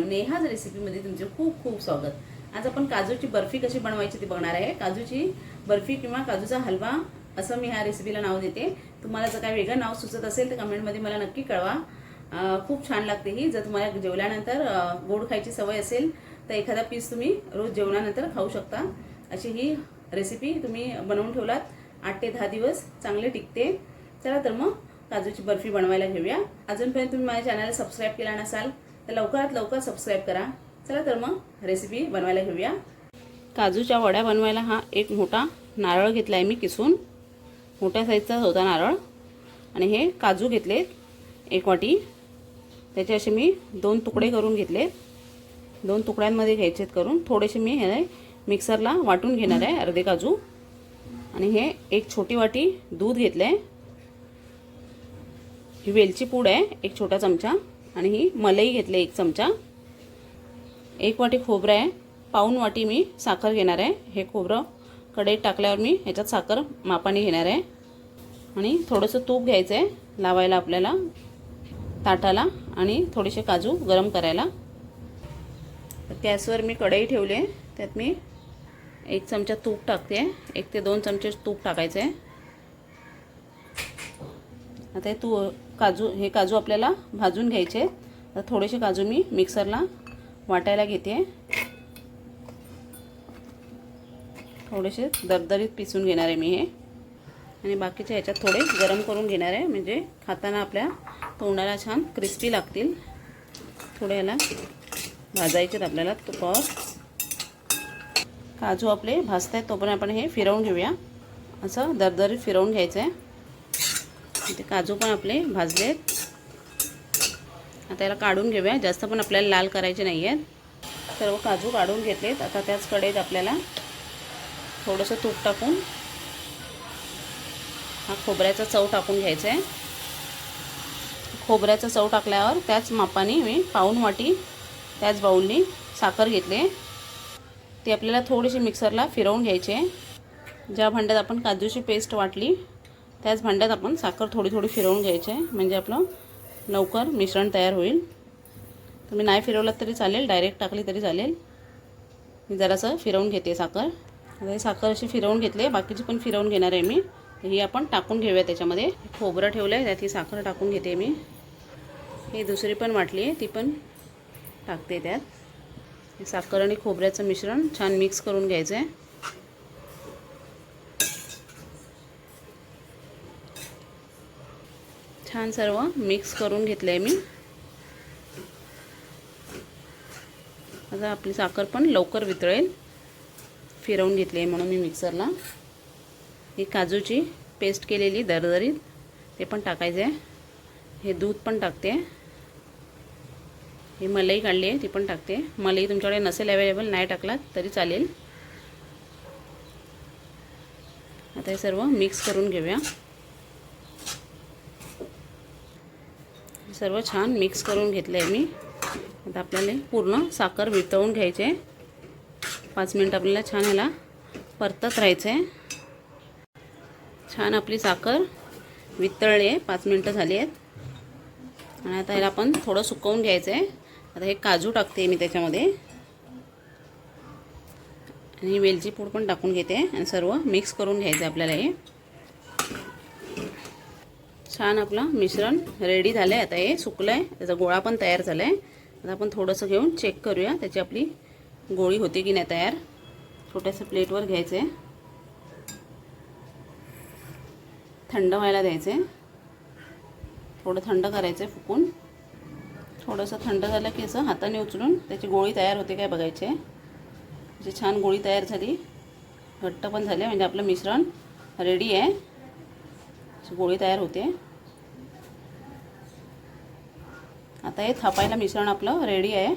नेहाज रेसिपीमध्ये तुमचे खूप खूप स्वागत. आज आपण काजूची बर्फी कशी बनवायची ती बघणार आहे. काजूची बर्फी किंवा काजूचा हलवा असं मी ह्या रेसिपीला नाव देते. तुम्हाला जर काय वेगळं नाव सुचत असेल तर कमेंटमध्ये मला नक्की कळवा. खूप छान लागते ही. जर तुम्हाला जेवल्यानंतर गोड खायची सवय असेल तर एखादा पीस तुम्ही रोज जेवणानंतर खाऊ शकता. अशी ही रेसिपी तुम्ही बनवून ठेवलात. आठ ते दहा दिवस चांगले टिकते. चला तर मग काजूची बर्फी बनवायला घेऊया. अजूनपर्यंत तुम्ही माझ्या चॅनलला सबस्क्राईब केला नसाल तर लवकरात लवकर सबस्क्राईब करा. चला तर मग रेसिपी बनवायला घेऊया. काजूच्या वड्या बनवायला हा एक मोठा नारळ घेतला आहे मी किसून. मोठ्या साईजचा होता नारळ. आणि हे काजू घेतले एक वाटी. त्याचे असे मी दोन तुकडे करून घेतले दोन तुकड्यांमध्ये घ्यायचेत करून. थोडेसे मी हे मिक्सरला वाटून घेणार आहे अर्धे काजू. आणि हे एक छोटी वाटी दूध घेतलं आहे ही वेलची पूड आहे एक छोटा चमचा. आणि ही मलई घेतली एक चमचा. एक वाटी खोबरं आहे. पाऊन वाटी मी साखर घेणार आहे. हे खोबरं कढईत टाकल्यावर मी ह्याच्यात साखर मापाने घेणार आहे. आणि थोडंसं तूप घ्यायचं आहे लावायला आपल्याला ताटाला आणि थोडेसे काजू गरम करायला. गॅसवर मी कढई ठेवली आहे. त्यात मी एक चमचा तूप टाकते एक ते दोन चमचे तूप टाकायचं आहे. आता हे तू काजू हे काजू आपल्याला भाजून घ्यायचे आहेत. तर थोडेसे काजू मी मिक्सरला वाटायला घेते. थोडेसे दरदरीत पिसून घेणार आहे मी हे. आणि बाकीच्या ह्याच्यात थोडे गरम करून घेणार आहे. म्हणजे खाताना आपल्या तोंडाला छान क्रिस्पी लागतील. थोडे याला भाजायचे आहेत आपल्याला तुपावर काजू आपले भाजत आहेत तोपर्यंत आपण हे फिरवून घेऊया. असं दरदरीत फिरवून घ्यायचं आहे ते काजू पण आपले भाजले आहेत आता याला काढून घेऊया. जास्त पण आपल्याला लाल करायचे नाही आहेत सर्व काजू काढून घेतलेत. आता त्याच कडेत आपल्याला थोडंसं तूप टाकून हा खोबऱ्याचा चव टाकून घ्यायचा आहे खोबऱ्याचा चव टाकल्यावर त्याच मापाने मी पाऊन वाटी त्याच बाऊलनी साखर घेतले. ती आपल्याला थोडीशी मिक्सरला फिरवून घ्यायची आहे. ज्या भांड्यात आपण काजूची पेस्ट वाटली त्याच भांड्यात आपण साखर थोडी थोडी फिरवून घ्यायची आहे. म्हणजे आपलं लवकर मिश्रण तयार होईल. तुम्ही नाही फिरवलं तरी चालेल डायरेक्ट टाकली तरी चालेल. मी जरासं फिरवून घेते साखर. आता साखर अशी फिरवून घेतली बाकीची पण फिरवून घेणार आहे मी. ही आपण टाकून घेऊया त्याच्यामध्ये. खोबरं ठेवलं आहे त्यात ही साखर टाकून घेते मी. ही दुसरी पण वाटली आहे ती पण टाकते त्यात. साखर आणि खोबऱ्याचं मिश्रण छान मिक्स करून घ्यायचं आहे छान सर्व मिक्स करून घेतलं आहे मी. आता आपली साखर पण लवकर वितळेल. फिरवून घेतली आहे म्हणून मी मिक्सरला ही काजूची पेस्ट केलेली दरदरीत ते पण टाकायचं आहे हे दूध पण टाकते. ही मलई काढली आहे ती पण टाकते. मलई तुमच्याकडे नसेल अवेलेबल नाही टाकलात तरी चालेल. आता हे सर्व मिक्स करून घेऊया. सर्व छान मिक्स करून घेतलं आहे मी. आता आपल्याला पूर्ण साखर वितळून घ्यायचे आहे पाच मिनटं आपल्याला छान ह्याला परतत राहायचं आहे छान आपली साखर वितळली आहे. पाच मिनटं झाली आहेत. आणि आता ह्याला आपण थोडं सुकवून घ्यायचं आहे आता हे काजू टाकते मी त्याच्यामध्ये. आणि वेलची पूड पण टाकून घेते. आणि सर्व मिक्स करून घ्यायचं आहे आपल्याला हे. छान आपलं मिश्रण रेडी झालं आहे आता हे सुकलं आहे त्याचा गोळा पण तयार झाला आहे आता आपण थोडंसं घेऊन चेक करूया त्याची आपली गोळी होती की नाही तयार. छोट्याशा प्लेटवर घ्यायचं. आहे थंड व्हायला द्यायचं. आहे थोडं थंड करायचं आहे फुकून. थोडंसं थंड झालं की असं हाताने उचलून त्याची गोळी तयार होते काय बघायचे. म्हणजे छान गोळी तयार झाली. घट्ट पण झाले. म्हणजे आपलं मिश्रण रेडी आहे. गोळी तयार होते. आता हे थापायला मिश्रण आपलं रेडी आहे.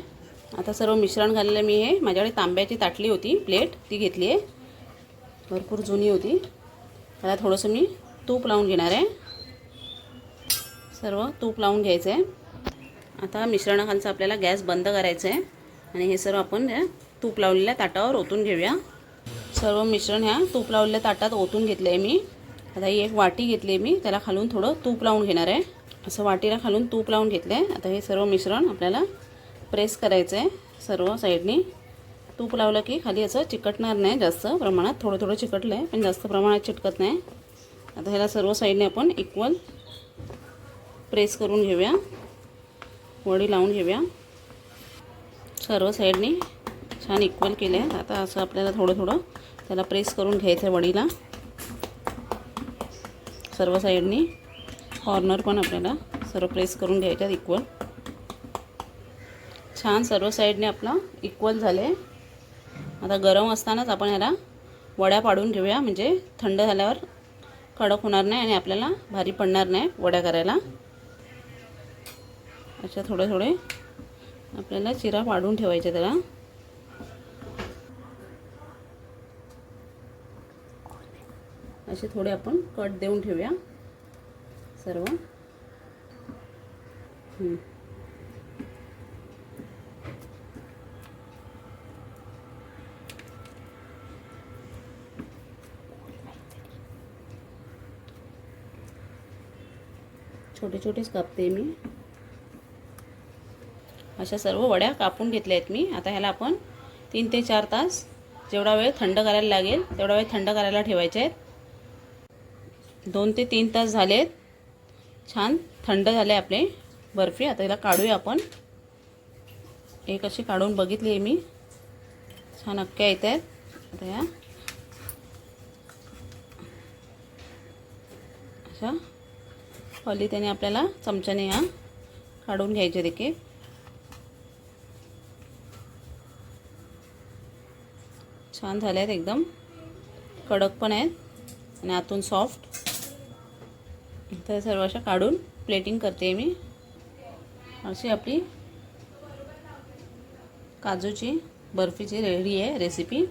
आता सर्व मिश्रण घाललेलं मी हे माझ्याकडे तांब्याची ताटली होती प्लेट ती घेतली आहे. भरपूर जुनी होती. त्याला थोडंसं मी तूप लावून घेणार आहे. सर्व तूप लावून घ्यायचं आहे. आता मिश्रणाखालचा आपल्याला गॅस बंद करायचं आहे. आणि हे सर्व आपण तूप लावलेल्या ताटावर ओतून घेऊया. सर्व मिश्रण ह्या तूप लावलेल्या ताटात ओतून घेतलं आहे मी. आता ही एक वाटी घेतली आहे मी. त्याला खालून थोडं तूप लावून घेणार आहे. असं वाटीला खालून तूप लावून घेतलं आहे आता हे सर्व मिश्रण आपल्याला प्रेस करायचं आहे सर्व साईडनी. तूप लावलं की खाली असं चिकटणार नाही जास्त प्रमाणात. थोडं थोडं चिकटलं आहे पण जास्त प्रमाणात चिटकत नाही. आता ह्याला सर्व साईडने आपण इक्वल प्रेस करून घेऊया. वडी लावून घेऊया. सर्व साईडनी छान इक्वल केलं आहे आता असं आपल्याला थोडं थोडं त्याला प्रेस करून घ्यायचं आहे वडीला. सर्व साईडनी कॉर्नर पण आपल्याला सर्व प्रेस करून घ्यायच्यात इक्वल छान सर्व साईडने आपला इक्वल झाले आता गरम असतानाच आपण ह्याला वड्या पाडून घेऊया. म्हणजे थंड झाल्यावर कडक होणार नाही आणि आपल्याला भारी पडणार नाही वड्या करायला. अशा थोडे थोडे आपल्याला चिरा पाडून ठेवायचे त्याला. असे थोडे आपण कट देऊन ठेवूया. सर्व. छोटे छोटेच कापते मी. अशा सर्व वड्या कापून घेतल्या आहेत मी. आता ह्याला आपण तीन ते चार तास जेवढा वेळ थंड करायला लागेल तेवढा वेळ थंड करायला ठेवायचे आहेत. दोन ते तीन तास झालेत. छान थंड झाले आपले. बर्फी आता याला काढूया आपण. एक अशी काढून बघितली आहे मी. छान अक्क्या येत आहेत आता या. अशा. हल्ली त्याने आपल्याला चमच्याने या काढून घ्यायचे देखील. छान झाले आहेत एकदम. कडक पण आहेत आणि आतून सॉफ्ट तर सर्व अशा काढून प्लेटिंग करते मी. अशी आपली काजूची बर्फीची रेडी आहे रेसिपी